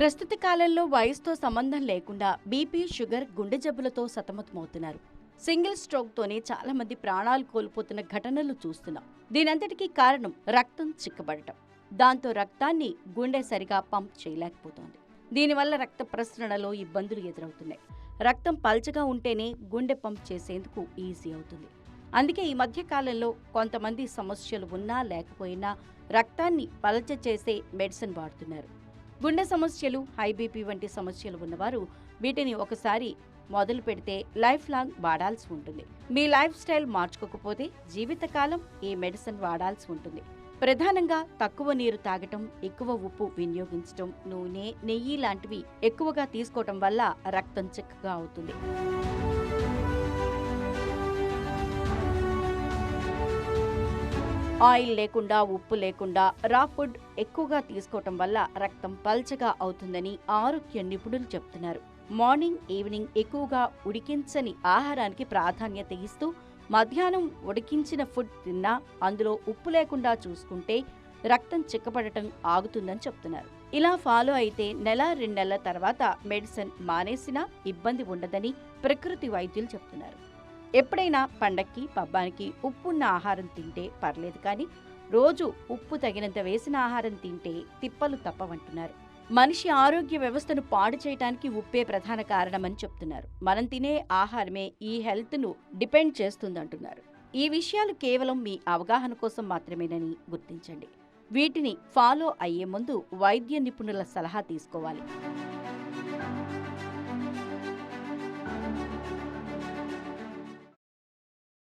ప్రస్తుత కాలంలో వయసుతో సంబంధం లేకుండా బీపీ షుగర్ గుండె జబ్బులతో సతమతమవుతున్నారు. సింగిల్ స్ట్రోక్తోనే చాలా మంది ప్రాణాలు కోల్పోతున్న ఘటనలు చూస్తున్నాం. దీనంతటికీ కారణం రక్తం చిక్కబడటం. దాంతో రక్తాన్ని గుండె సరిగా పంప్ చేయలేకపోతోంది. దీనివల్ల రక్త ప్రసరణలో ఇబ్బందులు ఎదురవుతున్నాయి. రక్తం పల్చగా ఉంటేనే గుండె పంప్ చేసేందుకు ఈజీ అవుతుంది. అందుకే ఈ మధ్య కాలంలో కొంతమంది సమస్యలు ఉన్నా లేకపోయినా రక్తాన్ని పలచ చేసే మెడిసిన్ వాడుతున్నారు. గుండె సమస్యలు హై బీపీ వంటి సమస్యలు ఉన్నవారు వీటిని ఒకసారి మొదలు పెడితే లైఫ్ లాంగ్ వాడాల్సి ఉంటుంది. మీ లైఫ్ స్టైల్ మార్చుకోకపోతే జీవితకాలం ఈ మెడిసిన్ వాడాల్సి ఉంటుంది. ప్రధానంగా తక్కువ నీరు తాగటం ఎక్కువ ఉప్పు వినియోగించటం నూనె నెయ్యి లాంటివి ఎక్కువగా తీసుకోవటం వల్ల రక్తం చిక్కగా అవుతుంది. ఆయిల్ లేకుండా ఉప్పు లేకుండా రా ఫుడ్ ఎక్కువగా తీసుకోవటం వల్ల రక్తం పల్చగా అవుతుందని ఆరోగ్య నిపుణులు చెప్తున్నారు. మార్నింగ్ ఈవినింగ్ ఎక్కువగా ఉడికించని ఆహారానికి ప్రాధాన్యత ఇస్తూ మధ్యాహ్నం ఉడికించిన ఫుడ్ తిన్నా అందులో ఉప్పు లేకుండా చూసుకుంటే రక్తం చిక్కబడటం ఆగుతుందని చెప్తున్నారు. ఇలా ఫాలో అయితే నెల రెండు నెలల తర్వాత మెడిసిన్ మానేసినా ఇబ్బంది ఉండదని ప్రకృతి వైద్యులు చెప్తున్నారు. ఎప్పుడైనా పండక్కి పబ్బానికి ఉప్పున్న ఆహారం తింటే పర్లేదు కానీ రోజు ఉప్పు తగినంత వేసిన ఆహారం తింటే తిప్పలు తప్పవంటున్నారు. మనిషి ఆరోగ్య వ్యవస్థను పాడు చేయడానికి ఉప్పే ప్రధాన కారణమని చెప్తున్నారు. మనం తినే ఆహారమే ఈ హెల్త్ను డిపెండ్ చేస్తుందంటున్నారు. ఈ విషయాలు కేవలం మీ అవగాహన కోసం మాత్రమేనని గుర్తించండి. వీటిని ఫాలో అయ్యే ముందు వైద్య నిపుణుల సలహా తీసుకోవాలి.